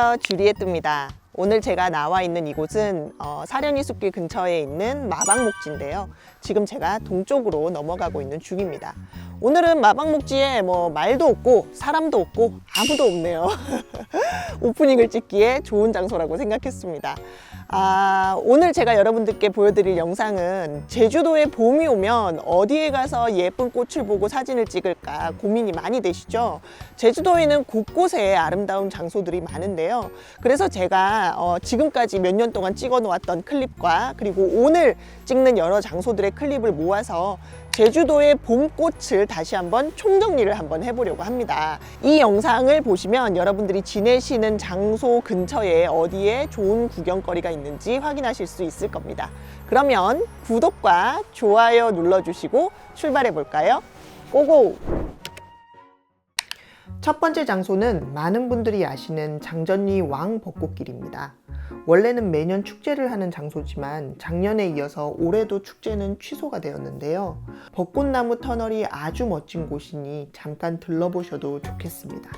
안녕하세요. 주리에뜨입니다. 오늘 제가 나와 있는 이곳은 어, 사려니 숲길 근처에 있는 마방목지인데요. 지금 제가 동쪽으로 넘어가고 있는 중입니다. 오늘은 마방목지에 뭐 말도 없고 사람도 없고 아무도 없네요. 오프닝을 찍기에 좋은 장소라고 생각했습니다. 아, 오늘 제가 여러분들께 보여드릴 영상은 제주도에 봄이 오면 어디에 가서 예쁜 꽃을 보고 사진을 찍을까 고민이 많이 되시죠? 제주도에는 곳곳에 아름다운 장소들이 많은데요. 그래서 제가 어, 지금까지 몇 년 동안 찍어 놓았던 클립과 그리고 오늘 찍는 여러 장소들의 클립을 모아서 제주도의 봄꽃을 다시 한번 총정리를 한번 해보려고 합니다. 이 영상을 보시면 여러분들이 지내시는 장소 근처에 어디에 좋은 구경거리가 있는지 확인하실 수 있을 겁니다. 그러면 구독과 좋아요 눌러주시고 출발해 볼까요? 고고! 첫 번째 장소는 많은 분들이 아시는 장전리 왕 벚꽃길입니다. 원래는 매년 축제를 하는 장소지만 작년에 이어서 올해도 축제는 취소가 되었는데요. 벚꽃나무 터널이 아주 멋진 곳이니 잠깐 들러보셔도 좋겠습니다.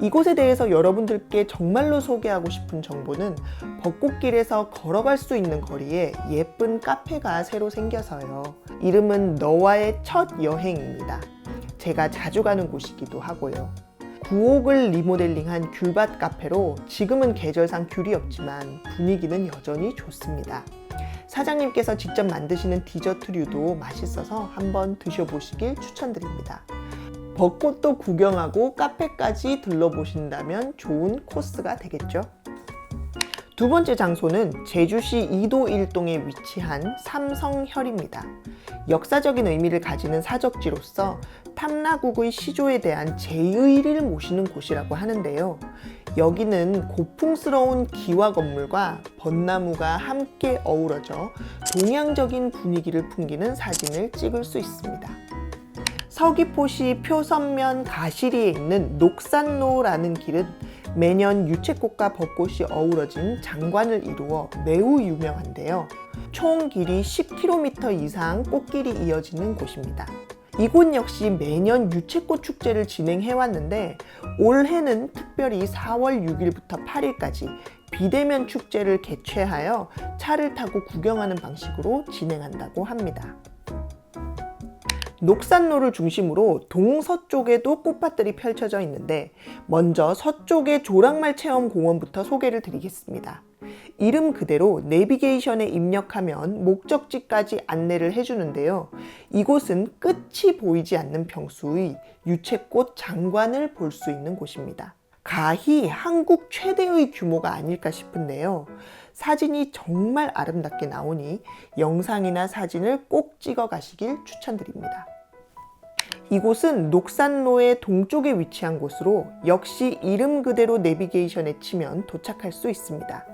이곳에 대해서 여러분들께 정말로 소개하고 싶은 정보는 벚꽃길에서 걸어갈 수 있는 거리에 예쁜 카페가 새로 생겨서요. 이름은 너와의 첫 여행입니다. 제가 자주 가는 곳이기도 하고요. 구옥을 리모델링한 귤밭 카페로 지금은 계절상 귤이 없지만 분위기는 여전히 좋습니다. 사장님께서 직접 만드시는 디저트류도 맛있어서 한번 드셔보시길 추천드립니다. 벚꽃도 구경하고 카페까지 들러보신다면 좋은 코스가 되겠죠. 두 번째 장소는 제주시 이도 일동에 위치한 삼성혈입니다. 역사적인 의미를 가지는 사적지로서 탐라국의 시조에 대한 제의를 모시는 곳이라고 하는데요. 여기는 고풍스러운 기와 건물과 벚나무가 함께 어우러져 동양적인 분위기를 풍기는 사진을 찍을 수 있습니다. 서귀포시 표선면 가시리에 있는 녹산로라는 길은 매년 유채꽃과 벚꽃이 어우러진 장관을 이루어 매우 유명한데요. 총 길이 10km 이상 꽃길이 이어지는 곳입니다. 이곳 역시 매년 유채꽃 축제를 진행해 왔는데 올해는 특별히 4월 6일부터 8일까지 비대면 축제를 개최하여 차를 타고 구경하는 방식으로 진행한다고 합니다. 녹산로를 중심으로 동서쪽에도 꽃밭들이 펼쳐져 있는데 먼저 서쪽의 조랑말 체험 공원부터 소개를 드리겠습니다. 이름 그대로 내비게이션에 입력하면 목적지까지 안내를 해주는데요. 이곳은 끝이 보이지 않는 평수의 유채꽃 장관을 볼 수 있는 곳입니다. 가히 한국 최대의 규모가 아닐까 싶은데요. 사진이 정말 아름답게 나오니 영상이나 사진을 꼭 찍어 가시길 추천드립니다. 이곳은 녹산로의 동쪽에 위치한 곳으로 역시 이름 그대로 내비게이션에 치면 도착할 수 있습니다.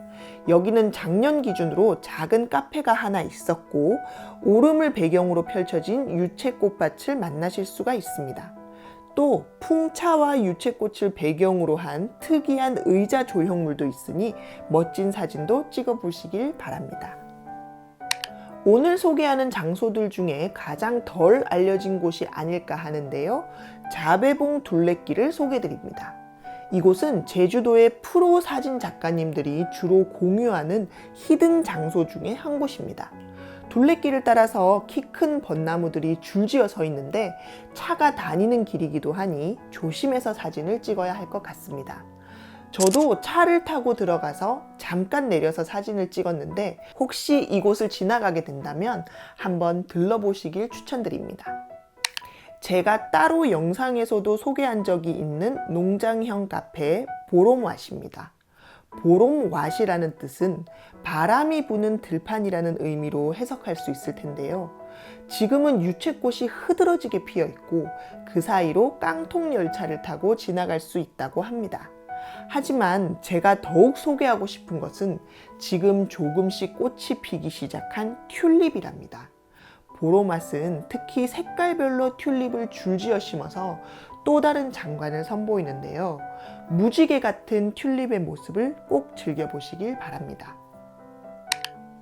여기는 작년 기준으로 작은 카페가 하나 있었고 오름을 배경으로 펼쳐진 유채꽃밭을 만나실 수가 있습니다. 또 풍차와 유채꽃을 배경으로 한 특이한 의자 조형물도 있으니 멋진 사진도 찍어 보시길 바랍니다. 오늘 소개하는 장소들 중에 가장 덜 알려진 곳이 아닐까 하는데요. 자배봉 둘레길을 소개드립니다. 이곳은 제주도의 프로 사진 작가님들이 주로 공유하는 히든 장소 중에 한 곳입니다. 둘레길을 따라서 키 큰 벚나무들이 줄지어 서 있는데 차가 다니는 길이기도 하니 조심해서 사진을 찍어야 할 것 같습니다. 저도 차를 타고 들어가서 잠깐 내려서 사진을 찍었는데 혹시 이곳을 지나가게 된다면 한번 들러보시길 추천드립니다. 제가 따로 영상에서도 소개한 적이 있는 농장형 카페 보롬왓입니다. 보롬왓이라는 뜻은 바람이 부는 들판이라는 의미로 해석할 수 있을 텐데요. 지금은 유채꽃이 흐드러지게 피어 있고 그 사이로 깡통 열차를 타고 지나갈 수 있다고 합니다. 하지만 제가 더욱 소개하고 싶은 것은 지금 조금씩 꽃이 피기 시작한 튤립이랍니다. 보로맛은 특히 색깔별로 튤립을 줄지어 심어서 또 다른 장관을 선보이는데요. 무지개 같은 튤립의 모습을 꼭 즐겨보시길 바랍니다.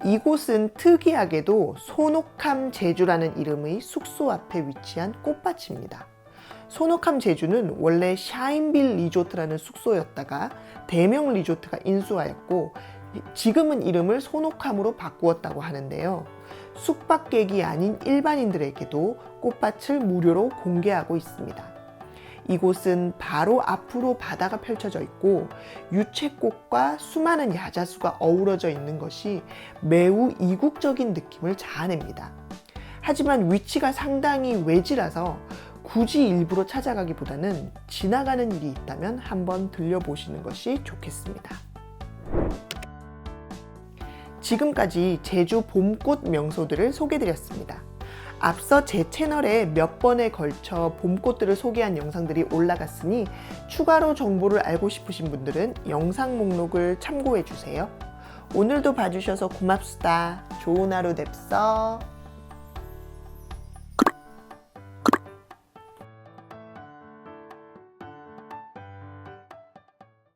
이곳은 특이하게도 소녹함 제주라는 이름의 숙소 앞에 위치한 꽃밭입니다. 소노캄 제주는 원래 샤인빌 리조트라는 숙소였다가 대명 리조트가 인수하였고 지금은 이름을 소노캄으로 바꾸었다고 하는데요. 숙박객이 아닌 일반인들에게도 꽃밭을 무료로 공개하고 있습니다. 이곳은 바로 앞으로 바다가 펼쳐져 있고 유채꽃과 수많은 야자수가 어우러져 있는 것이 매우 이국적인 느낌을 자아냅니다. 하지만 위치가 상당히 외지라서 굳이 일부러 찾아가기보다는 지나가는 일이 있다면 한번 들려보시는 것이 좋겠습니다. 지금까지 제주 봄꽃 명소들을 소개드렸습니다. 앞서 제 채널에 몇 번에 걸쳐 봄꽃들을 소개한 영상들이 올라갔으니 추가로 정보를 알고 싶으신 분들은 영상 목록을 참고해 주세요. 오늘도 봐주셔서 고맙습니다. 좋은 하루 됩서.